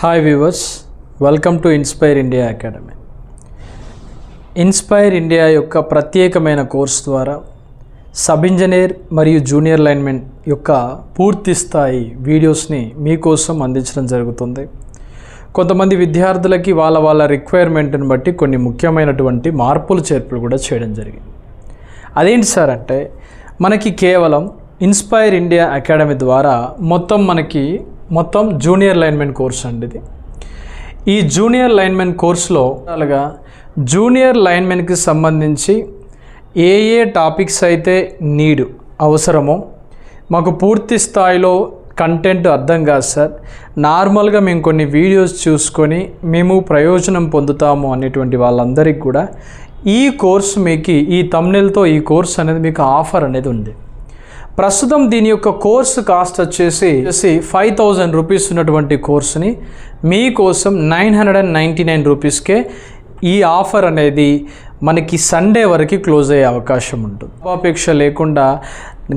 Hi viewers welcome to inspire India academy inspire India యొక్క ప్రత్యేకమైన course ద్వారా sub engineer మరియు జూనియర్ లైన్మెన్ యొక్క పూర్తి స్థాయి వీడియోస్ని మీకోసం అందించడం జరుగుతుంది. కొంతమంది విద్యార్థులకి వాళ్ళ వాళ్ళ రిక్వైర్మెంట్ని బట్టి కొన్ని ముఖ్యమైనటువంటి మార్పులు చేర్పులు కూడా చేయడం జరిగింది. అదేంటి సార్ అంటే మనకి కేవలం ఇన్స్పైర్ ఇండియా అకాడమీ ద్వారా మొత్తం మనకి మొత్తం జూనియర్ లైన్మెన్ కోర్స్ అండి ఇది. ఈ జూనియర్ లైన్మెన్ కోర్సులో అలాగా జూనియర్ లైన్మెన్కి సంబంధించి ఏ ఏ టాపిక్స్ అయితే నీడ్ అవసరమో మాకు పూర్తి స్థాయిలో కంటెంట్ అర్థం కాదు సార్. నార్మల్గా మేము కొన్ని వీడియోస్ చూసుకొని మేము ప్రయోజనం పొందుతాము అనేటువంటి వాళ్ళందరికీ కూడా ఈ కోర్స్ మీకు ఈ తమ్నెల్తో ఈ కోర్స్ అనేది మీకు ఆఫర్ అనేది ఉంది. ప్రస్తుతం దీని యొక్క కోర్సు కాస్ట్ వచ్చేసి వచ్చేసి ఫైవ్ థౌజండ్ రూపీస్ ఉన్నటువంటి కోర్సుని. మీకోసం nine hundred and ninety nine రూపీస్కే ఈ ఆఫర్ అనేది మనకి సండే వరకు క్లోజ్ అయ్యే అవకాశం ఉంటుంది. అపేక్ష లేకుండా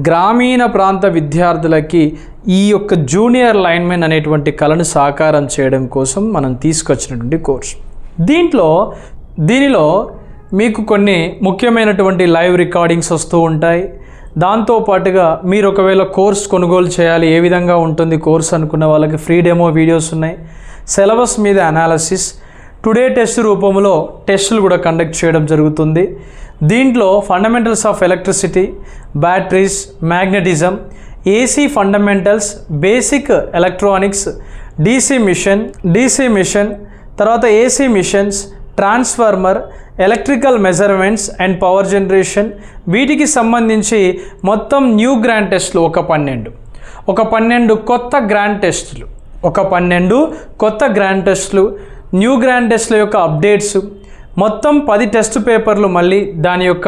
గ్రామీణ ప్రాంత విద్యార్థులకి ఈ యొక్క జూనియర్ లైన్మెన్ అనేటువంటి కళను సాకారం చేయడం కోసం మనం తీసుకొచ్చినటువంటి కోర్స్. దీంట్లో దీనిలో మీకు కొన్ని ముఖ్యమైనటువంటి లైవ్ రికార్డింగ్స్ వస్తూ ఉంటాయి. దాంతో పాటుగా మీరు ఒకవేళ కోర్స్ కొనుగోలు చేయాలి ఏ విధంగా ఉంటుంది కోర్స్ అనుకున్న వాళ్ళకి ఫ్రీ డెమో వీడియోస్ ఉన్నాయి. సిలబస్ మీద అనాలసిస్. టుడే టెస్ట్ రూపంలో టెస్టులు కూడా కండక్ట్ చేయడం జరుగుతుంది. దీంట్లో fundamentals of electricity batteries magnetism AC fundamentals basic electronics DC machine DC machine తర్వాత AC machines transformer electrical measurements and power generation వీటికి సంబంధించి మొత్తం న్యూ గ్రాండ్ టెస్ట్లు ఒక పన్నెండు. ఒక పన్నెండు కొత్త గ్రాండ్ టెస్టులు. ఒక పన్నెండు కొత్త గ్రాండ్ టెస్టులు న్యూ గ్రాండ్ టెస్ట్ల యొక్క అప్డేట్స్ మొత్తం పది టెస్ట్ పేపర్లు మళ్ళీ దాని యొక్క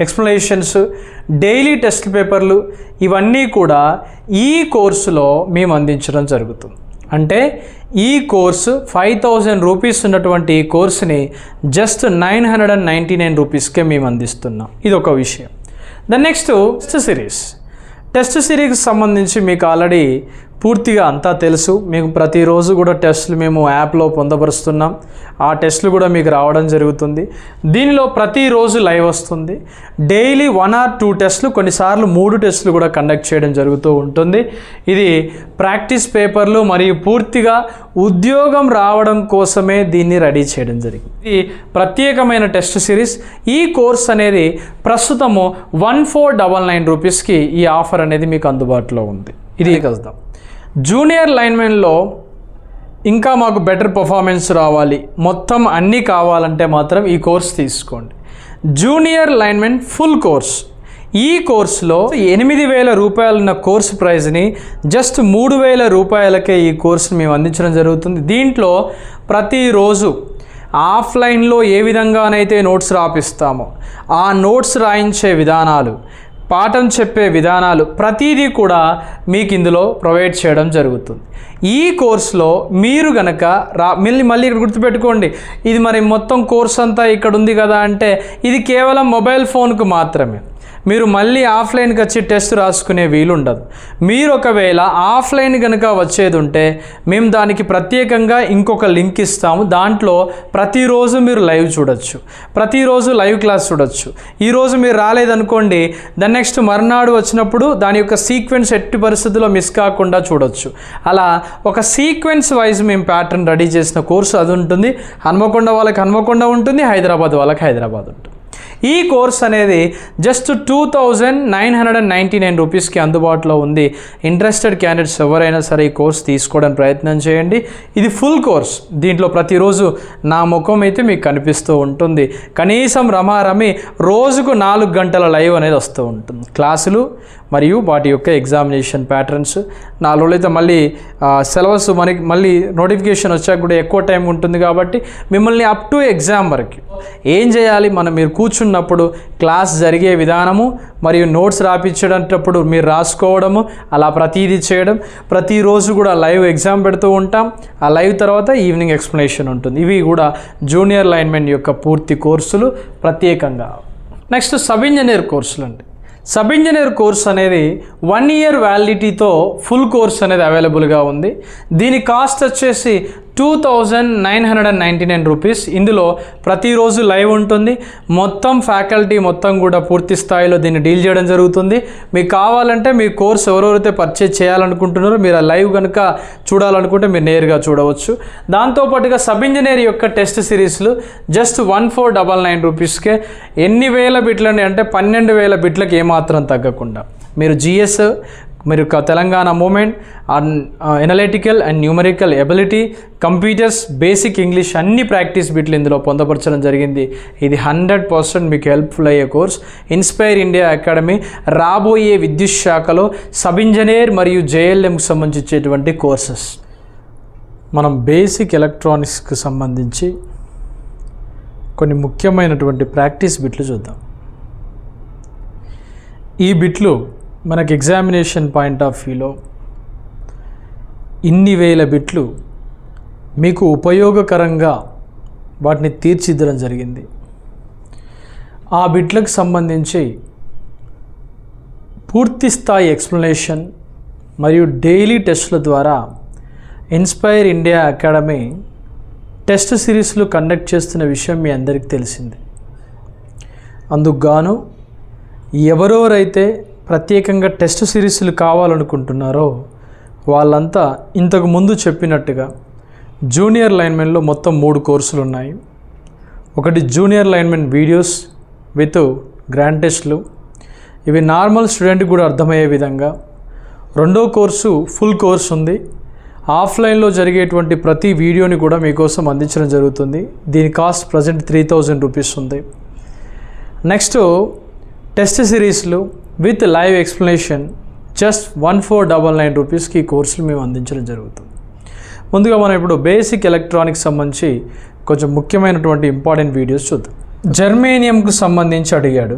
ఎక్స్ప్లెనేషన్స్ డైలీ టెస్ట్ పేపర్లు ఇవన్నీ కూడా ఈ కోర్సులో మేము అందించడం జరుగుతుంది. అంటే ఈ కోర్సు ఫైవ్ థౌజండ్ రూపీస్ ఉన్నటువంటి ఈ కోర్సుని just nine hundred and ninety nine రూపీస్కే మేము అందిస్తున్నాం. ఇది ఒక విషయం. The next test series. Test సిరీస్కి సంబంధించి మీకు ఆల్రెడీ పూర్తిగా అంతా తెలుసు. మీకు ప్రతిరోజు కూడా టెస్టులు మేము యాప్లో పొందపరుస్తున్నాం. ఆ టెస్టులు కూడా మీకు రావడం జరుగుతుంది. దీనిలో ప్రతిరోజు లైవ్ వస్తుంది. డైలీ వన్ ఆర్ టూ టెస్టులు కొన్నిసార్లు మూడు టెస్టులు కూడా కండక్ట్ చేయడం జరుగుతూ ఉంటుంది. ఇది ప్రాక్టీస్ పేపర్లు మరియు పూర్తిగా ఉద్యోగం రావడం కోసమే దీన్ని రెడీ చేయడం జరిగింది. ఇది ప్రత్యేకమైన టెస్ట్ సిరీస్. ఈ కోర్స్ అనేది ప్రస్తుతము వన్ ఫోర్ డబల్ నైన్ రూపీస్కి ఈ ఆఫర్ అనేది మీకు అందుబాటులో ఉంది. ఇది కలుద్దాం. జూనియర్ లైన్మెన్లో ఇంకా మాకు బెటర్ పర్ఫార్మెన్స్ రావాలి. మొత్తం అన్నీ కావాలంటే మాత్రం ఈ కోర్స్ తీసుకోండి. Junior linemen full course. ఈ కోర్సులో ఎనిమిది వేల రూపాయలున్న కోర్స్ ప్రైజ్ని జస్ట్ మూడు వేల రూపాయలకే ఈ కోర్సుని మేము అందించడం జరుగుతుంది. దీంట్లో ప్రతిరోజు ఆఫ్లైన్లో ఏ విధంగానైతే నోట్స్ రాపిస్తామో ఆ నోట్స్ రాయించే విధానాలు పాఠం చెప్పే విధానాలు ప్రతిదీ కూడా మీకు ఇందులో ప్రొవైడ్ చేయడం జరుగుతుంది. ఈ కోర్సులో మీరు గనక రా మళ్ళీ మళ్ళీ ఇక్కడ గుర్తుపెట్టుకోండి. ఇది మరి మొత్తం కోర్స్ అంతా ఇక్కడ ఉంది కదా అంటే ఇది కేవలం మొబైల్ ఫోన్కు మాత్రమే. మీరు మళ్ళీ ఆఫ్లైన్కి వచ్చి టెస్ట్ రాసుకునే వీలుండదు. మీరు ఒకవేళ ఆఫ్లైన్ కనుక వచ్చేది ఉంటే మేము దానికి ప్రత్యేకంగా ఇంకొక లింక్ ఇస్తాము. దాంట్లో ప్రతిరోజు మీరు లైవ్ చూడొచ్చు. ప్రతిరోజు లైవ్ క్లాస్ చూడొచ్చు. ఈరోజు మీరు రాలేదనుకోండి దాని నెక్స్ట్ మర్నాడు వచ్చినప్పుడు దాని యొక్క సీక్వెన్స్ ఎట్టి పరిస్థితుల్లో మిస్ కాకుండా చూడొచ్చు. అలా ఒక సీక్వెన్స్ వైజ్ మేము ప్యాటర్న్ రెడీ చేసిన కోర్సు అది ఉంటుంది. హన్మకొండ వాళ్ళకి హన్మకొండ ఉంటుంది హైదరాబాద్ వాళ్ళకి హైదరాబాద్ ఉంటుంది. ఈ కోర్స్ అనేది just two thousand nine hundred and ninety nine రూపీస్కి అందుబాటులో ఉంది. ఇంట్రెస్టెడ్ క్యాండిడేట్స్ ఎవరైనా సరే ఈ కోర్స్ తీసుకోవడానికి ప్రయత్నం చేయండి. ఇది ఫుల్ కోర్స్ దీంట్లో ప్రతిరోజు నా ముఖం అయితే మీకు కనిపిస్తూ ఉంటుంది. కనీసం రమారమి రోజుకు నాలుగు గంటల లైవ్ అనేది వస్తూ ఉంటుంది. క్లాసులు మరియు వాటి యొక్క ఎగ్జామినేషన్ ప్యాటర్న్స్ నాలుగు అయితే మళ్ళీ సిలబస్ మనకి మళ్ళీ నోటిఫికేషన్ వచ్చాక కూడా ఎక్కువ టైం ఉంటుంది కాబట్టి మిమ్మల్ని అప్ టు ఎగ్జామ్ వరకు ఏం చేయాలి? మనం మీరు కూర్చున్నప్పుడు క్లాస్ జరిగే విధానము మరియు నోట్స్ రాపించేటప్పుడు మీరు రాసుకోవడము అలా ప్రతిదీ చేయడం. ప్రతిరోజు కూడా లైవ్ ఎగ్జామ్ పెడుతూ ఉంటాం. ఆ లైవ్ తర్వాత ఈవినింగ్ ఎక్స్ప్లెనేషన్ ఉంటుంది. ఇవి కూడా జూనియర్ లైన్మెన్ యొక్క పూర్తి కోర్సులు ప్రత్యేకంగా. నెక్స్ట్ సబ్ ఇంజనీర్ కోర్సులు అండి. సబ్ ఇంజనీర్ కోర్స్ అనేది వన్ ఇయర్ వ్యాలిడిటీతో ఫుల్ కోర్స్ అనేది అవైలబుల్గా ఉంది. దీని కాస్ట్ వచ్చేసి two thousand nine hundred and ninety nine rupees. ఇందులో ప్రతిరోజు లైవ్ ఉంటుంది. మొత్తం ఫ్యాకల్టీ మొత్తం కూడా పూర్తి స్థాయిలో దీన్ని డీల్ చేయడం జరుగుతుంది. మీకు కావాలంటే మీ కోర్స్ ఎవరెవరైతే పర్చేజ్ చేయాలనుకుంటున్నారో మీరు ఆ లైవ్ కనుక చూడాలనుకుంటే మీరు నేరుగా చూడవచ్చు. దాంతోపాటుగా సబ్ ఇంజనీర్ యొక్క టెస్ట్ సిరీస్లు just one four double nine రూపీస్కే. ఎన్ని వేల బిట్లని అంటే పన్నెండు వేల బిట్లకు ఏమాత్రం తగ్గకుండా. మీరు జిఎస్ మీరు క- Telangana movement analytical and numerical ability computers basic English అన్ని ప్రాక్టీస్ బిట్లు ఇందులో పొందపరచడం జరిగింది. ఇది హండ్రెడ్ పర్సెంట్ మీకు హెల్ప్ఫుల్ అయ్యే కోర్స్ ఇన్స్పైర్ ఇండియా అకాడమీ రాబోయే విద్యుత్ శాఖలో సబ్ ఇంజనీర్ మరియు జేఎల్ఎంకి సంబంధించేటువంటి కోర్సెస్ మనం బేసిక్ ఎలక్ట్రానిక్స్కి సంబంధించి కొన్ని ముఖ్యమైనటువంటి ప్రాక్టీస్ బిట్లు చూద్దాం. ఈ బిట్లు మనకి ఎగ్జామినేషన్ పాయింట్ ఆఫ్ వ్యూలో ఇన్ని వేల బిట్లు మీకు ఉపయోగకరంగా వాటిని తీర్చిద్దడం జరిగింది. ఆ బిట్లకు సంబంధించి పూర్తి స్థాయి ఎక్స్ప్లెనేషన్ మరియు డైలీ టెస్టుల ద్వారా ఇన్స్పైర్ ఇండియా అకాడమీ టెస్ట్ సిరీస్లు కండక్ట్ చేస్తున్న విషయం మీ అందరికీ తెలిసింది. అందుకు గాను ఎవరెవరైతే ప్రత్యేకంగా టెస్ట్ సిరీస్లు కావాలనుకుంటున్నారో వాళ్ళంతా ఇంతకు ముందు చెప్పినట్టుగా జూనియర్ లైన్మెన్లో మొత్తం మూడు కోర్సులు ఉన్నాయి ఒకటి junior linemen videos with grand టెస్ట్లు. ఇవి నార్మల్ స్టూడెంట్కి కూడా అర్థమయ్యే విధంగా. రెండో కోర్సు ఫుల్ కోర్స్ ఉంది. ఆఫ్లైన్లో జరిగేటువంటి ప్రతి వీడియోని కూడా మీకోసం అందించడం జరుగుతుంది. దీని cost present three thousand rupees ఉంది. నెక్స్ట్ టెస్ట్ సిరీస్లు with live explanation just one four double nine రూపీస్కి ఈ కోర్సులు మేము అందించడం జరుగుతుంది. ముందుగా మనం ఇప్పుడు బేసిక్ ఎలక్ట్రానిక్స్ సంబంధించి కొంచెం ముఖ్యమైనటువంటి ఇంపార్టెంట్ వీడియోస్ చూద్దాం. జర్మేనియంకు సంబంధించి అడిగాడు.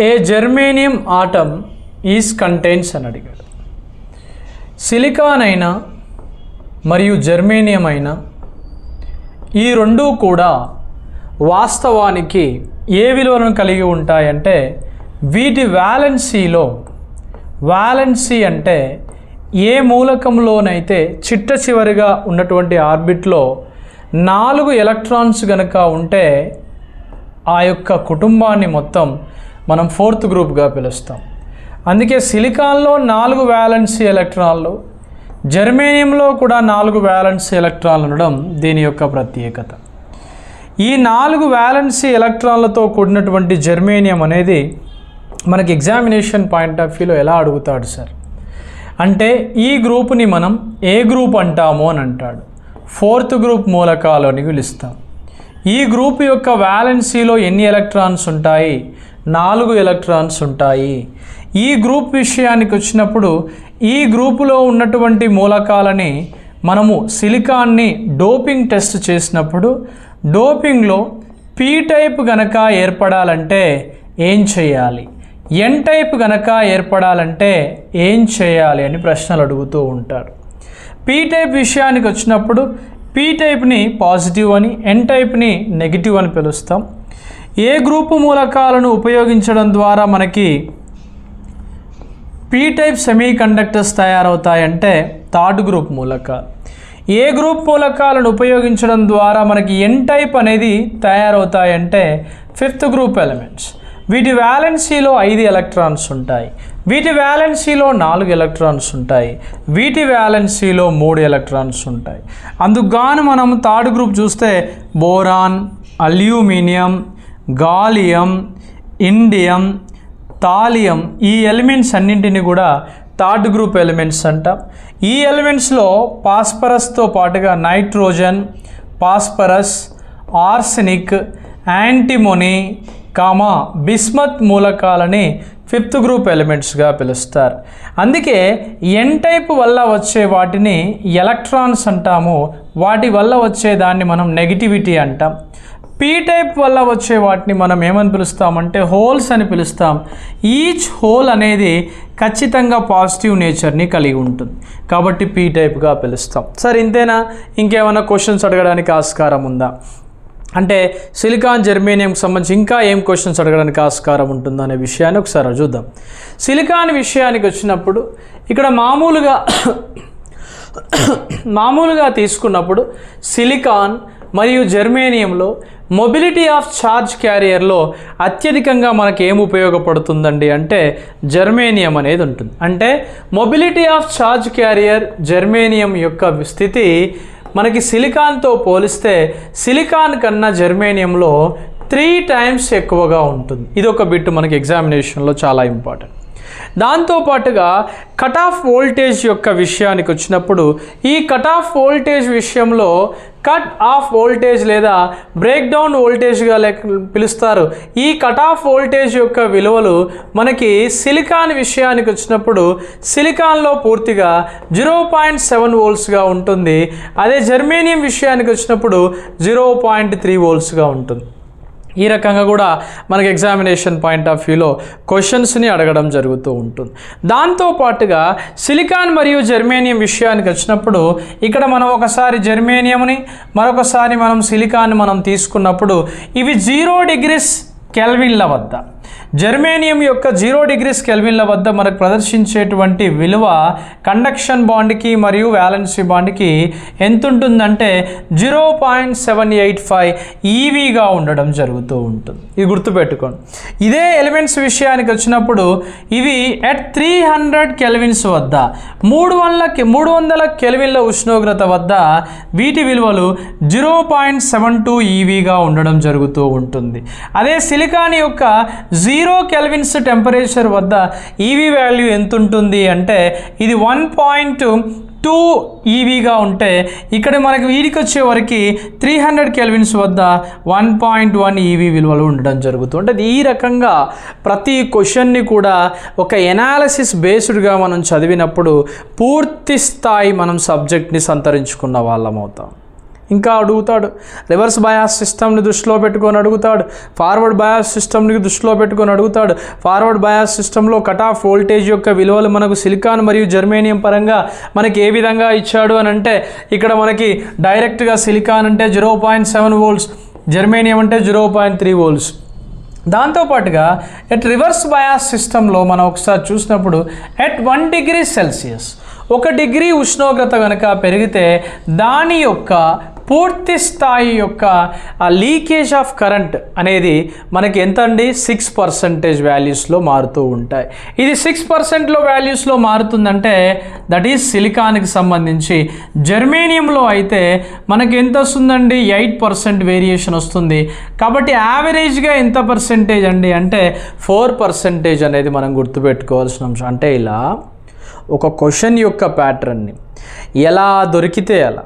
A germanium atom is contains అని అడిగాడు. సిలికాన్ అయినా మరియు జర్మేనియం అయినా ఈ రెండూ కూడా వాస్తవానికి ఏ విలువలను కలిగి ఉంటాయంటే వీటి వ్యాలెన్సీలో వ్యాలెన్సీ అంటే ఏ మూలకంలోనైతే చిట్ట చివరిగా ఉన్నటువంటి ఆర్బిట్లో నాలుగు ఎలక్ట్రాన్స్ గనక ఉంటే ఆ యొక్క కుటుంబాన్ని మొత్తం మనం ఫోర్త్ గ్రూప్గా పిలుస్తాం. అందుకే సిలికాన్లో నాలుగు వ్యాలెన్సీ ఎలక్ట్రాన్లు జర్మేనియంలో కూడా నాలుగు వ్యాలెన్సీ ఎలక్ట్రాన్లు ఉండడం దీని యొక్క ప్రత్యేకత. ఈ నాలుగు వ్యాలెన్సీ ఎలక్ట్రాన్లతో కూడినటువంటి జర్మేనియం అనేది మనకి ఎగ్జామినేషన్ పాయింట్ ఆఫ్ వ్యూలో ఎలా అడుగుతాడు సార్? అంటే ఈ గ్రూప్ని మనం ఏ గ్రూప్ అంటాము అని అంటాడు. ఫోర్త్ గ్రూప్ మూలకాలు అని పిలుస్తాం. ఈ గ్రూప్ యొక్క వ్యాలెన్సీలో ఎన్ని ఎలక్ట్రాన్స్ ఉంటాయి? నాలుగు ఎలక్ట్రాన్స్ ఉంటాయి. ఈ గ్రూప్ విషయానికి వచ్చినప్పుడు ఈ గ్రూపులో ఉన్నటువంటి మూలకాలని మనము సిలికాన్ని డోపింగ్ టెస్ట్ చేసినప్పుడు డోపింగ్లో పీ టైప్ గనక ఏర్పడాలంటే ఏం చేయాలి? ఎన్ టైప్ గనక ఏర్పడాలంటే ఏం చేయాలి అని ప్రశ్నలు అడుగుతూ ఉంటారు. పీ టైప్ విషయానికి వచ్చినప్పుడు పీ టైప్ని పాజిటివ్ అని ఎన్ టైప్ని నెగిటివ్ అని పిలుస్తాం. ఏ గ్రూపు మూలకాలను ఉపయోగించడం ద్వారా మనకి పీ టైప్ సెమీ కండక్టర్స్ తయారవుతాయంటే థర్డ్ గ్రూప్ మూలకాలు. ఏ గ్రూప్ మూలకాలను ఉపయోగించడం ద్వారా మనకి ఎన్ టైప్ అనేది తయారవుతాయంటే ఫిఫ్త్ గ్రూప్ ఎలిమెంట్స్ వీటి వ్యాలెన్సీలో ఐదు ఎలక్ట్రాన్స్ ఉంటాయి. వీటి వ్యాలెన్సీలో నాలుగు ఎలక్ట్రాన్స్ ఉంటాయి. వీటి వ్యాలెన్సీలో మూడు ఎలక్ట్రాన్స్ ఉంటాయి. అందుకు మనం థర్డ్ గ్రూప్ చూస్తే boron aluminium gallium indium thallium ఈ ఎలిమెంట్స్ అన్నింటినీ కూడా థర్డ్ గ్రూప్ ఎలిమెంట్స్ అంటాం. ఈ ఎలిమెంట్స్లో పాస్పరస్తో పాటుగా nitrogen phosphorus arsenic antimony comma bismuth మూలకాలని fifth group ఎలిమెంట్స్గా పిలుస్తారు. అందుకే ఎన్ టైప్ వల్ల వచ్చే వాటిని ఎలక్ట్రాన్స్ అంటాము. వాటి వల్ల వచ్చే దాన్ని మనం నెగిటివిటీ అంటాం. పీ టైప్ వల్ల వచ్చే వాటిని మనం ఏమని పిలుస్తామంటే హోల్స్ అని పిలుస్తాం. ఈచ్ హోల్ అనేది ఖచ్చితంగా పాజిటివ్ నేచర్ని కలిగి ఉంటుంది. కాబట్టి పీ టైప్గా పిలుస్తాం. సరే ఇంతేనా? ఇంకేమైనా క్వశ్చన్స్ అడగడానికి ఆస్కారం ఉందా? అంటే సిలికాన్ జర్మేనియంకి సంబంధించి ఇంకా ఏం క్వశ్చన్స్ అడగడానికి ఆస్కారం ఉంటుందో అనే విషయాన్ని ఒకసారి చూద్దాం. సిలికాన్ విషయానికి వచ్చినప్పుడు ఇక్కడ మామూలుగా మామూలుగా తీసుకున్నప్పుడు సిలికాన్ మరియు జర్మేనియంలో మొబిలిటీ ఆఫ్ ఛార్జ్ క్యారియర్లో అత్యధికంగా మనకి ఏం ఉపయోగపడుతుందండి అంటే జర్మేనియం అనేది ఉంటుంది. అంటే mobility of charge carrier germanium యొక్క స్థితి మనకి సిలికాన్తో పోలిస్తే సిలికాన్ కన్నా జర్మేనియంలో త్రీ టైమ్స్ ఎక్కువగా ఉంటుంది. ఇది ఒక బిట్ మనకి ఎగ్జామినేషన్లో చాలా ఇంపార్టెంట్ దాంతోపాటుగా కట్ ఆఫ్ వోల్టేజ్ యొక్క విషయానికి వచ్చినప్పుడు ఈ కట్ ఆఫ్ వోల్టేజ్ విషయంలో కట్ ఆఫ్ వోల్టేజ్ లేదా బ్రేక్ డౌన్ వోల్టేజ్గా లెక్క పిలుస్తారు. ఈ కట్ ఆఫ్ వోల్టేజ్ యొక్క విలువలు మనకి సిలికాన్ విషయానికి వచ్చినప్పుడు సిలికాన్లో పూర్తిగా జీరో పాయింట్ సెవెన్ వోల్ట్స్గా ఉంటుంది. అదే జర్మేనియం విషయానికి వచ్చినప్పుడు జీరో పాయింట్ త్రీ వోల్ట్స్గా ఉంటుంది. ఈ రకంగా కూడా మనకి ఎగ్జామినేషన్ పాయింట్ ఆఫ్ వ్యూలో క్వశ్చన్స్ని అడగడం జరుగుతూ ఉంటుంది. దాంతోపాటుగా సిలికాన్ మరియు జర్మేనియం విషయానికి వచ్చినప్పుడు ఇక్కడ మనం ఒకసారి జర్మేనియంని మరొకసారి మనం సిలికాన్ మనం తీసుకున్నప్పుడు ఇవి జీరో డిగ్రీస్ కెల్విన్ల వద్ద. జర్మేనియం యొక్క జీరో డిగ్రీస్ కెల్విన్ల వద్ద మనకు ప్రదర్శించేటువంటి విలువ కండక్షన్ బాండ్కి మరియు వ్యాలెన్సీ బాండ్కి ఎంత ఉంటుందంటే zero point seven eight five ఈవీగా ఉండడం జరుగుతూ ఉంటుంది. ఇది గుర్తుపెట్టుకోండి. ఇదే ఎలిమెంట్స్ విషయానికి వచ్చినప్పుడు ఇవి ఎట్ త్రీ హండ్రెడ్ కెల్విన్స్ వద్ద మూడు వందల మూడు వందల కెల్విన్ల ఉష్ణోగ్రత వద్ద వీటి విలువలు జీరో పాయింట్ సెవెన్ టూ ఈవీగా ఉండడం జరుగుతూ ఉంటుంది. అదే సిలికాన్ యొక్క జీరో కెల్విన్స్ టెంపరేచర్ వద్ద ఈవీ వాల్యూ ఎంత ఉంటుంది అంటే ఇది వన్ పాయింట్ టూ ఈవీగా ఉంటే ఇక్కడ మనకి వీడికి వచ్చేవరకు త్రీ హండ్రెడ్ కెల్విన్స్ వద్ద వన్ పాయింట్ వన్ ఈవీ విలువలు ఉండడం జరుగుతుంది. అంటే ఈ రకంగా ప్రతి క్వశ్చన్ని కూడా ఒక ఎనాలసిస్ బేస్డ్గా మనం చదివినప్పుడు పూర్తి స్థాయి మనం సబ్జెక్ట్ని సంతరించుకున్న వాళ్ళం అవుతాం. ఇంకా అడుగుతాడు. రివర్స్ బయాస్ సిస్టమ్ని దృష్టిలో పెట్టుకొని అడుగుతాడు. ఫార్వర్డ్ బయాస్ సిస్టమ్ని దృష్టిలో పెట్టుకొని అడుగుతాడు. ఫార్వర్డ్ బయాస్ సిస్టంలో కట్ ఆఫ్ వోల్టేజ్ యొక్క విలువలు మనకు సిలికాన్ మరియు జర్మేనియం పరంగా మనకి ఏ విధంగా ఇచ్చాడు అని అంటే ఇక్కడ మనకి డైరెక్ట్గా సిలికాన్ అంటే zero point seven volts germanium అంటే జీరో పాయింట్ త్రీ వోల్ట్స్. దాంతోపాటుగా ఎట్ రివర్స్ బయాస్ సిస్టంలో మనం ఒకసారి చూసినప్పుడు ఎట్ వన్ డిగ్రీ సెల్సియస్ ఒక డిగ్రీ ఉష్ణోగ్రత కనుక పెరిగితే దాని యొక్క పూర్తి స్థాయి యొక్క ఆ లీకేజ్ ఆఫ్ కరెంట్ అనేది మనకి ఎంత అండి సిక్స్ పర్సెంటేజ్ వాల్యూస్లో మారుతూ ఉంటాయి. ఇది సిక్స్ పర్సెంట్లో వాల్యూస్లో మారుతుందంటే దట్ ఈస్ సిలికాన్కి సంబంధించి జర్మేనియంలో అయితే మనకి ఎంత వస్తుందండి? ఎయిట్ పర్సెంట్ వేరియేషన్ వస్తుంది. కాబట్టి యావరేజ్గా ఎంత పర్సెంటేజ్ అండి? అంటే ఫోర్ పర్సెంటేజ్ అనేది మనం గుర్తుపెట్టుకోవాల్సిన అంశం. అంటే ఇలా ఒక క్వశ్చన్ యొక్క ప్యాటర్న్ని ఎలా దొరికితే అలా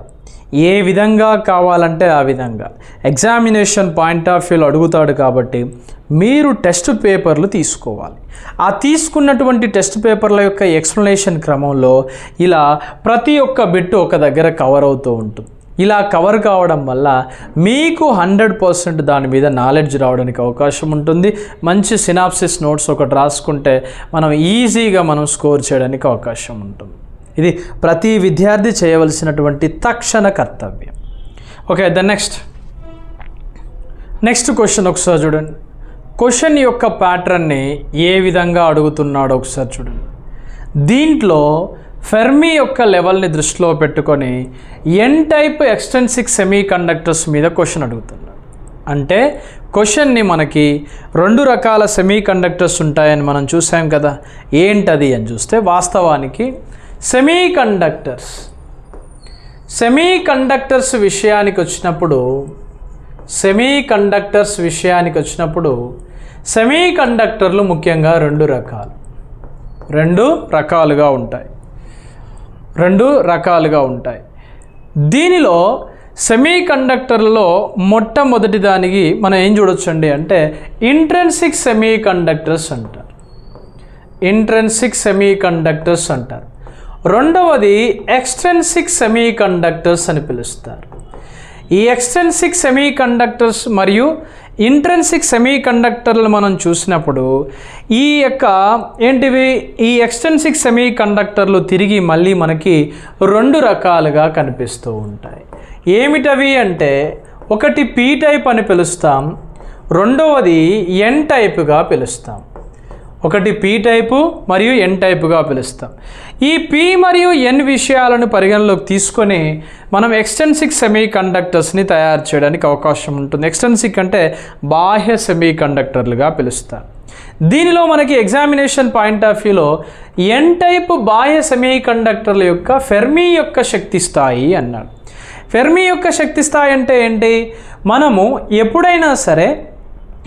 ఏ విధంగా కావాలంటే ఆ విధంగా. ఎగ్జామినేషన్ పాయింట్ ఆఫ్ వ్యూలో అడుగుతాడు కాబట్టి మీరు టెస్ట్ పేపర్లు తీసుకోవాలి. ఆ తీసుకున్నటువంటి టెస్ట్ పేపర్ల యొక్క ఎక్స్ప్లెనేషన్ క్రమంలో ఇలా ప్రతి ఒక్క బిట్టు ఒక దగ్గర కవర్ అవుతూ ఉంటుంది. ఇలా కవర్ కావడం వల్ల మీకు హండ్రెడ్ పర్సెంట్ దాని మీద నాలెడ్జ్ రావడానికి అవకాశం ఉంటుంది. మంచి సినాప్సిస్ నోట్స్ ఒకటి రాసుకుంటే మనం ఈజీగా మనం స్కోర్ చేయడానికి అవకాశం ఉంటుంది. ఇది ప్రతి విద్యార్థి చేయవలసినటువంటి తక్షణ కర్తవ్యం. Okay the next next question ఒకసారి చూడండి. క్వశ్చన్ యొక్క ప్యాటర్న్ని ఏ విధంగా అడుగుతున్నాడో ఒకసారి చూడండి. దీంట్లో ఫెర్మి యొక్క లెవెల్ని దృష్టిలో పెట్టుకొని N type extrinsic semi conductors మీద క్వశ్చన్ అడుగుతున్నాడు. అంటే క్వశ్చన్ని మనకి రెండు రకాల సెమీ కండక్టర్స్ ఉంటాయని మనం చూసాం కదా. ఏంటది అని చూస్తే వాస్తవానికి సెమీ కండక్టర్స్ సెమీ కండక్టర్స్ విషయానికి వచ్చినప్పుడు సెమీ కండక్టర్స్ విషయానికి వచ్చినప్పుడు సెమీ కండక్టర్లు ముఖ్యంగా రెండు రకాలు. రెండు రకాలుగా ఉంటాయి. రెండు రకాలుగా ఉంటాయి. దీనిలో సెమీ కండక్టర్లలో మొట్టమొదటి దానికి మనం ఏం చూడొచ్చండి అంటే ఇంట్రెన్సిక్ సెమీ కండక్టర్స్ అంటారు. ఇంట్రెన్సిక్ సెమీ కండక్టర్స్ అంటారు. రెండవది ఎక్స్ట్రెన్సిక్ సెమీ కండక్టర్స్ అని పిలుస్తారు. ఈ ఎక్స్టెన్సిక్ సెమీ కండక్టర్స్ మరియు ఇంట్రెన్సిక్ సెమీ కండక్టర్లు మనం చూసినప్పుడు ఈ యొక్క ఏంటివి? ఈ ఎక్స్టెన్సిక్ సెమీ కండక్టర్లు తిరిగి మళ్ళీ మనకి రెండు రకాలుగా కనిపిస్తూ ఉంటాయి. ఏమిటవి అంటే ఒకటి పీ టైప్ అని పిలుస్తాం. రెండవది ఎన్ టైప్గా పిలుస్తాం. ఒకటి పీ టైపు మరియు ఎన్ టైపుగా పిలుస్తాం. ఈ పి మరియు ఎన్ విషయాలను పరిగణలోకి తీసుకొని మనం ఎక్స్టెన్సిక్ సెమీ కండక్టర్స్ని తయారు చేయడానికి అవకాశం ఉంటుంది. ఎక్స్టెన్సిక్ అంటే బాహ్య సెమీ కండక్టర్లుగా పిలుస్తారు దీనిలో మనకి ఎగ్జామినేషన్ పాయింట్ ఆఫ్ వ్యూలో ఎన్ టైపు బాహ్య సెమీ కండక్టర్ల యొక్క ఫెర్మీ యొక్క శక్తి స్థాయి అన్నాడు. ఫెర్మీ యొక్క శక్తి స్థాయి అంటే ఏంటి? మనము ఎప్పుడైనా సరే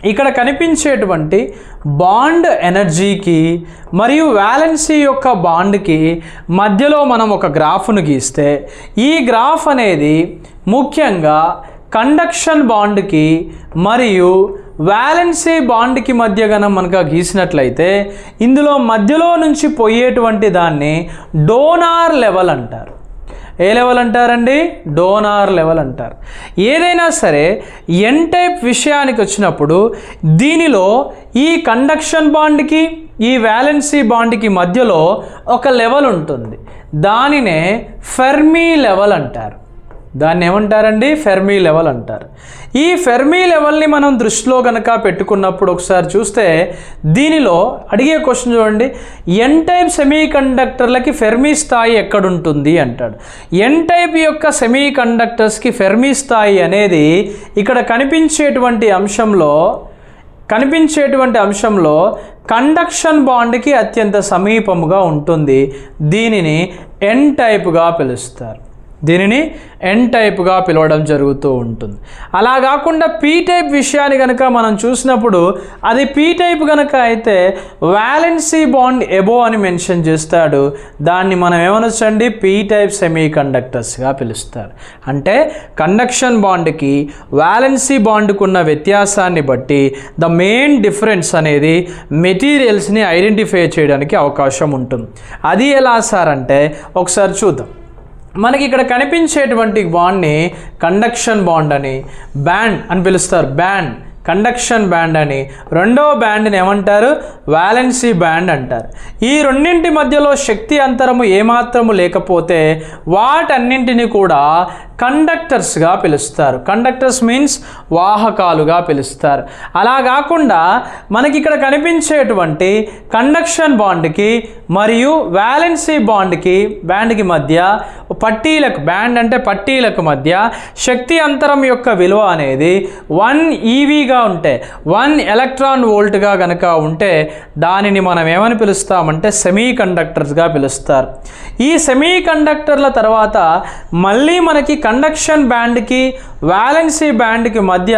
ఇక్కడ కనిపించేటువంటి బాండ్ ఎనర్జీకి మరియు వ్యాలెన్సీ యొక్క బాండ్కి మధ్యలో మనం ఒక గ్రాఫ్ను గీస్తే ఈ గ్రాఫ్ అనేది ముఖ్యంగా కండక్షన్ బాండ్కి మరియు వ్యాలెన్సీ బాండ్కి మధ్య గనం మనకు గీసినట్లయితే ఇందులో మధ్యలో నుంచి పోయేటువంటి దాన్ని డోనార్ లెవెల్ అంటారు. ఏ లెవెల్ అంటారండి? డోనార్ లెవెల్ అంటారు. ఏదైనా సరే ఎన్ టైప్ విషయానికి వచ్చినప్పుడు దీనిలో ఈ కండక్షన్ బాండ్కి ఈ వ్యాలెన్సీ బాండ్కి మధ్యలో ఒక లెవెల్ ఉంటుంది. దానినే ఫెర్మీ లెవెల్ అంటారు. దాన్ని ఏమంటారండి? ఫెర్మీ లెవెల్ అంటారు. ఈ ఫెర్మీ లెవెల్ని మనం దృష్టిలో కనుక పెట్టుకున్నప్పుడు ఒకసారి చూస్తే దీనిలో అడిగే క్వశ్చన్ చూడండి. ఎన్ టైప్ సెమీ కండక్టర్లకి ఫెర్మీ స్థాయి ఎక్కడుంటుంది అంటాడు. ఎన్ టైప్ యొక్క సెమీ కండక్టర్స్కి ఫెర్మీ స్థాయి అనేది ఇక్కడ కనిపించేటువంటి అంశంలో కనిపించేటువంటి అంశంలో కండక్షన్ బాండ్కి అత్యంత సమీపముగా ఉంటుంది. దీనిని ఎన్ టైప్గా పిలుస్తారు. దీనిని ఎన్ టైప్గా పిలవడం జరుగుతూ ఉంటుంది. అలా కాకుండా పీ టైప్ విషయాన్ని కనుక మనం చూసినప్పుడు అది పీ టైప్ కనుక అయితే వ్యాలెన్సీ బాండ్ ఎబో అని మెన్షన్ చేస్తాడు. దాన్ని మనం ఏమనొచ్చండి? పీ టైప్ సెమీ కండక్టర్స్గా పిలుస్తారు. అంటే కండక్షన్ బాండ్కి వ్యాలెన్సీ బాండ్కు ఉన్న వ్యత్యాసాన్ని బట్టి ద మెయిన్ డిఫరెన్స్ అనేది మెటీరియల్స్ని ఐడెంటిఫై చేయడానికి అవకాశం ఉంటుంది. అది ఎలా సార్ అంటే ఒకసారి చూద్దాం. మనకి ఇక్కడ కనిపించేటువంటి బాండ్ని కండక్షన్ బాండ్ అని బ్యాండ్ అని పిలుస్తారు. బ్యాండ్ కండక్షన్ బ్యాండ్ అని. రెండో బ్యాండ్ని ఏమంటారు? వ్యాలెన్సీ బ్యాండ్ అంటారు. ఈ రెండింటి మధ్యలో శక్తి అంతరము ఏమాత్రము లేకపోతే వాటన్నింటిని కూడా కండక్టర్స్గా పిలుస్తారు. కండక్టర్స్ మీన్స్ వాహకాలుగా పిలుస్తారు. అలా కాకుండా మనకి ఇక్కడ కనిపించేటువంటి కండక్షన్ బాండ్కి మరియు వ్యాలెన్సీ బాండ్కి బ్యాండ్కి మధ్య పట్టీలకు బ్యాండ్ అంటే పట్టీలకు మధ్య శక్తి అంతరం యొక్క విలువ అనేది వన్ ఈవీగా ఉంటే వన్ ఎలక్ట్రాన్ వోల్ట్గా కనుక ఉంటే దానిని మనం ఏమని పిలుస్తామంటే సెమీ కండక్టర్స్గా పిలుస్తారు. ఈ సెమీ కండక్టర్ల తర్వాత మళ్ళీ మనకి కండక్షన్ బ్యాండ్కి వ్యాలెన్సీ బ్యాండ్కి మధ్య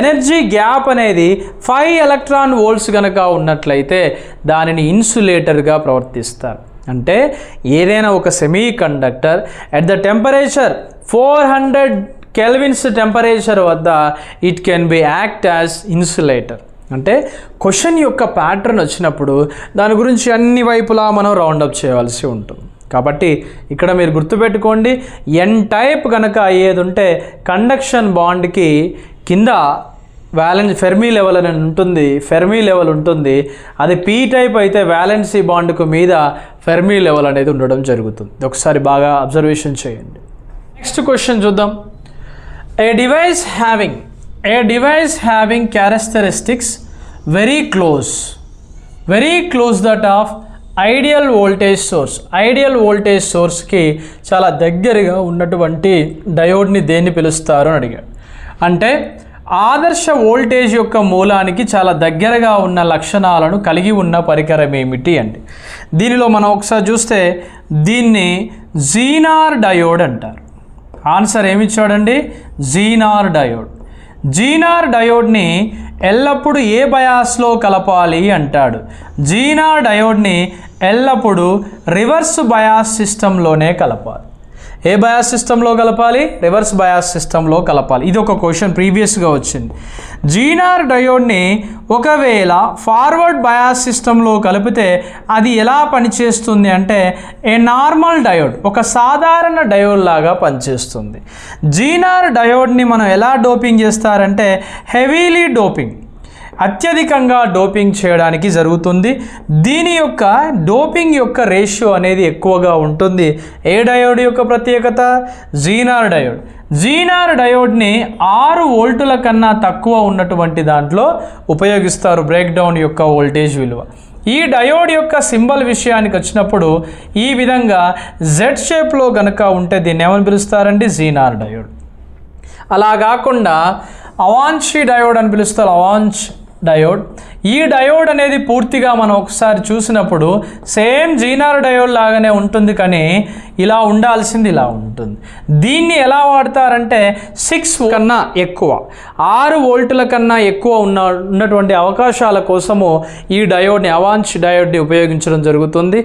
ఎనర్జీ గ్యాప్ అనేది ఫైవ్ ఎలక్ట్రాన్ వోల్ట్స్ కనుక ఉన్నట్లయితే దానిని ఇన్సులేటర్గా ప్రవర్తిస్తారు. అంటే ఏదైనా ఒక semiconductor at the temperature four hundred kelvins temperature వద్ద it can be act as insulator అంటే క్వశ్చన్ యొక్క ప్యాటర్న్ వచ్చినప్పుడు దాని గురించి అన్ని వైపులా మనం రౌండప్ చేయవలసి ఉంటుంది. కాబట్టి ఇక్కడ మీరు గుర్తుపెట్టుకోండి ఎన్ టైప్ కనుక అయ్యేది ఉంటే కండక్షన్ బాండ్కి కింద వ్యాలెన్స్ ఫెర్మీ లెవెల్ అని ఉంటుంది ఫెర్మీ లెవెల్ ఉంటుంది. అది పీ టైప్ అయితే వ్యాలెన్సీ బాండ్కు మీద ఫెర్మీ లెవెల్ అనేది ఉండడం జరుగుతుంది. ఒకసారి బాగా అబ్జర్వేషన్ చేయండి. నెక్స్ట్ క్వశ్చన్ చూద్దాం. A device having a device having characteristics very close very close that of ideal voltage source ideal voltage సోర్స్కి చాలా దగ్గరగా ఉన్నటువంటి డయోడ్ని దేన్ని పిలుస్తారు అని అడిగాడు. అంటే ఆదర్శ వోల్టేజ్ యొక్క మూలానికి చాలా దగ్గరగా ఉన్న లక్షణాలను కలిగి ఉన్న పరికరం ఏమిటి అండి? దీనిలో మనం ఒకసారి చూస్తే దీన్ని జీనార్ డయోడ్ అంటారు. ఆన్సర్ ఏమిచ్చాడండి జీనార్ డయోడ్. జీనార్ డయోడ్ని ఎల్లప్పుడూ ఏ బయాస్లో కలపాలి అంటాడు? జీనార్ డయోడ్ని ఎల్లప్పుడూ రివర్స్ బయాస్ సిస్టంలోనే కలపాలి. ఏ బయాస్ సిస్టంలో కలపాలి? రివర్స్ బయాస్ సిస్టంలో కలపాలి. ఇది ఒక క్వశ్చన్ ప్రీవియస్గా వచ్చింది. జీనార్ డయోడ్ని ఒకవేళ ఫార్వర్డ్ బయాస్ సిస్టంలో కలిపితే అది ఎలా పనిచేస్తుంది అంటే ఏ నార్మల్ డయోడ్ ఒక సాధారణ డయోడ్ లాగా పనిచేస్తుంది. జీనార్ డయోడ్ని మనం ఎలా డోపింగ్ చేస్తారంటే హెవీలీ డోపింగ్ అత్యధికంగా డోపింగ్ చేయడానికి జరుగుతుంది. దీని యొక్క డోపింగ్ యొక్క రేషియో అనేది ఎక్కువగా ఉంటుంది. ఏ డయోడ్ యొక్క ప్రత్యేకత? Zener diode. జీనార్ డయోడ్ని ఆరు వోల్టుల కన్నా తక్కువ ఉన్నటువంటి దాంట్లో ఉపయోగిస్తారు బ్రేక్డౌన్ యొక్క వోల్టేజ్ విలువ. ఈ డయోడ్ యొక్క సింబల్ విషయానికి వచ్చినప్పుడు ఈ విధంగా జెడ్ షేప్లో కనుక ఉంటే దీన్ని ఏమని పిలుస్తారండి? Zener diode. అలా కాకుండా అవాన్షి డయోడ్ అని పిలుస్తారు. అవాంచ్ డయోడ్. ఈ డయోడ్ అనేది పూర్తిగా మనం ఒకసారి చూసినప్పుడు సేమ్ జీనార్ డయోడ్ లాగానే ఉంటుంది కానీ ఇలా ఉండాల్సింది ఇలా ఉంటుంది. దీన్ని ఎలా వాడతారంటే సిక్స్ కన్నా ఎక్కువ ఆరు వోల్టుల కన్నా ఎక్కువ ఉన్న ఉన్నటువంటి అవకాశాల కోసము ఈ డయోడ్ని అవాంచ్ డయోడ్ని ఉపయోగించడం జరుగుతుంది.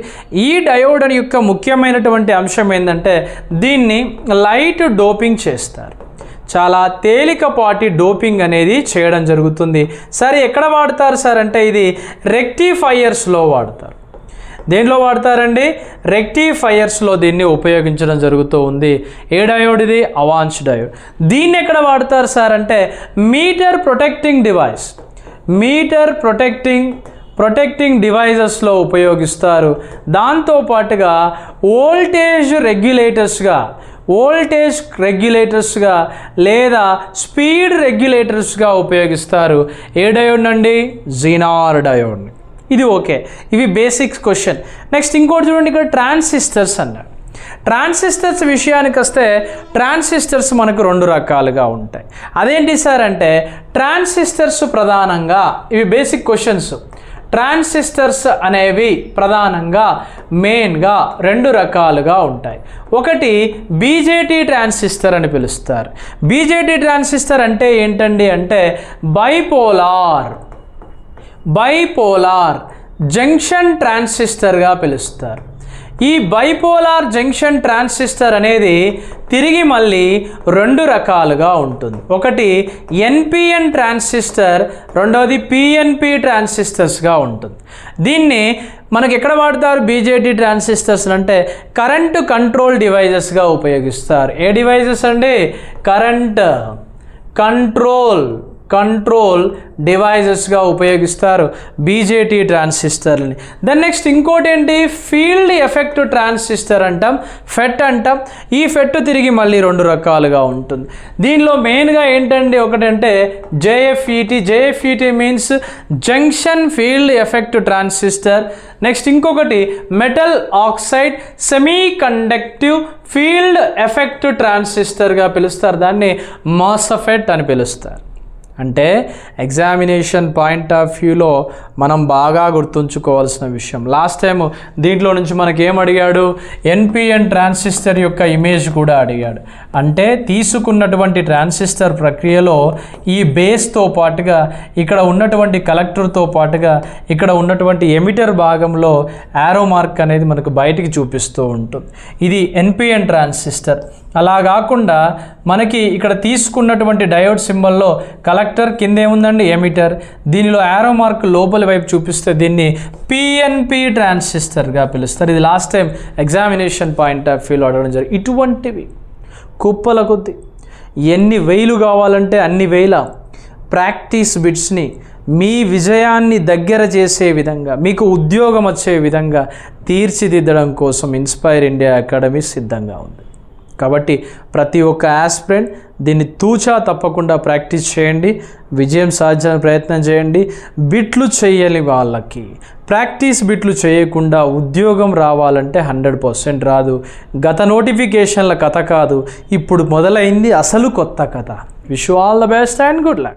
ఈ డయోడ్ యొక్క ముఖ్యమైనటువంటి అంశం ఏంటంటే దీన్ని లైట్ డోపింగ్ చేస్తారు. చాలా తేలికపాటి డోపింగ్ అనేది చేయడం జరుగుతుంది. సరే ఎక్కడ వాడతారు సార్? అంటే ఇది రెక్టిఫైయర్స్లో వాడతారు. దేంట్లో వాడతారండి? రెక్టిఫైయర్స్లో దీన్ని ఉపయోగించడం జరుగుతూ ఉంది. ఏ డయోడ్ ఇది? Avalanche diode. దీన్ని ఎక్కడ వాడతారు సార్? అంటే meter protecting device. Meter protecting protecting డివైజెస్లో ఉపయోగిస్తారు. దాంతో పాటుగా రెగ్యులేటర్స్గా వోల్టేజ్ రెగ్యులేటర్స్గా లేదా స్పీడ్ రెగ్యులేటర్స్గా ఉపయోగిస్తారు. ఏ డయోడ్ అండి? జీనార్ డయోడ్ని. ఇది ఓకే. ఇవి బేసిక్స్ క్వశ్చన్. నెక్స్ట్ ఇంకోటి చూడండి ఇక్కడ ట్రాన్సిస్టర్స్ అన్నారు ట్రాన్సిస్టర్స్ విషయానికి వస్తే ట్రాన్సిస్టర్స్ మనకు రెండు రకాలుగా ఉంటాయి. అదేంటి సార్ అంటే ట్రాన్సిస్టర్స్ ప్రధానంగా ఇవి బేసిక్ క్వశ్చన్స్. ట్రాన్సిస్టర్స్ అనేవి ప్రధానంగా మెయిన్గా రెండు రకాలుగా ఉంటాయి. ఒకటి బీజేటీ ట్రాన్సిస్టర్ అని పిలుస్తారు. బీజేటీ ట్రాన్సిస్టర్ అంటే ఏంటండి అంటే బైపోలార్ బైపోలార్ జంక్షన్ ట్రాన్సిస్టర్గా పిలుస్తారు. ఈ బైపోలార్ జంక్షన్ ట్రాన్సిస్టర్ అనేది తిరిగి మళ్ళీ రెండు రకాలుగా ఉంటుంది. ఒకటి ఎన్పిఎన్ ట్రాన్సిస్టర్ రెండవది పిఎన్పి ట్రాన్సిస్టర్స్గా ఉంటుంది. దీన్ని మనకి ఎక్కడ వాడతారు? బీజేటీ ట్రాన్సిస్టర్స్ అంటే కరెంటు కంట్రోల్ డివైజెస్గా ఉపయోగిస్తారు. ఏ డివైజెస్ అండి? కరెంట్ కంట్రోల్ కంట్రోల్ డివైజెస్గా ఉపయోగిస్తారు బీజేటీ ట్రాన్సిస్టర్ని దెన్ నెక్స్ట్ ఇంకోటి ఏంటి? ఫీల్డ్ ఎఫెక్ట్ ట్రాన్సిస్టర్ అంటాం ఫెట్ అంటాం. ఈ ఫెట్ తిరిగి మళ్ళీ రెండు రకాలుగా ఉంటుంది. దీనిలో మెయిన్గా ఏంటండి? ఒకటంటే JFET JFET means junction field effect transistor next ఇంకొకటి metal oxide semi conductive field effect ట్రాన్సిస్టర్గా పిలుస్తారు. దాన్ని మాసఫెట్ అని పిలుస్తారు. అంటే ఎగ్జామినేషన్ పాయింట్ ఆఫ్ వ్యూలో మనం బాగా గుర్తుంచుకోవాల్సిన విషయం. లాస్ట్ టైం దీంట్లో నుంచి మనకి ఏం అడిగాడు? ఎన్పిఎన్ ట్రాన్సిస్టర్ యొక్క ఇమేజ్ కూడా అడిగాడు. అంటే తీసుకున్నటువంటి ట్రాన్సిస్టర్ ప్రక్రియలో ఈ బేస్తో పాటుగా ఇక్కడ ఉన్నటువంటి కలెక్టర్తో పాటుగా ఇక్కడ ఉన్నటువంటి ఎమిటర్ భాగంలో యారో మార్క్ అనేది మనకు బయటికి చూపిస్తూ ఉంటుంది. ఇది ఎన్పిఎన్ ట్రాన్సిస్టర్ అలా కాకుండా మనకి ఇక్కడ తీసుకున్నటువంటి డయోడ్ సింబల్లో కలెక్టర్ కింద ఏముందండి? ఎమిటర్ దీనిలో యారో మార్క్ లోపలి వైపు చూపిస్తే దీన్ని పిఎన్పి ట్రాన్సిస్టర్గా పిలుస్తారు. ఇది last time examination point of వ్యూలో అడగడం జరిగింది. ఇటువంటివి కుప్పల కొద్ది ఎన్ని వేలు కావాలంటే అన్ని వేల ప్రాక్టీస్ బిట్స్ని మీ విజయాన్ని దగ్గర చేసే విధంగా మీకు ఉద్యోగం వచ్చే విధంగా తీర్చిదిద్దడం కోసం ఇన్స్పైర్ ఇండియా అకాడమీ సిద్ధంగా ఉంది. కాబట్టి ప్రతి ఒక్క ఆస్పిరెంట్ దీన్ని తూచా తప్పకుండా ప్రాక్టీస్ చేయండి విజయం సాధించడానికి ప్రయత్నం చేయండి. బిట్లు చేయని వాళ్ళకి ప్రాక్టీస్ బిట్లు చేయకుండా ఉద్యోగం రావాలంటే హండ్రెడ్ పర్సెంట్ రాదు. గత నోటిఫికేషన్ల కథ కాదు ఇప్పుడు మొదలైంది అసలు కొత్త కథ. Wish all the best and good luck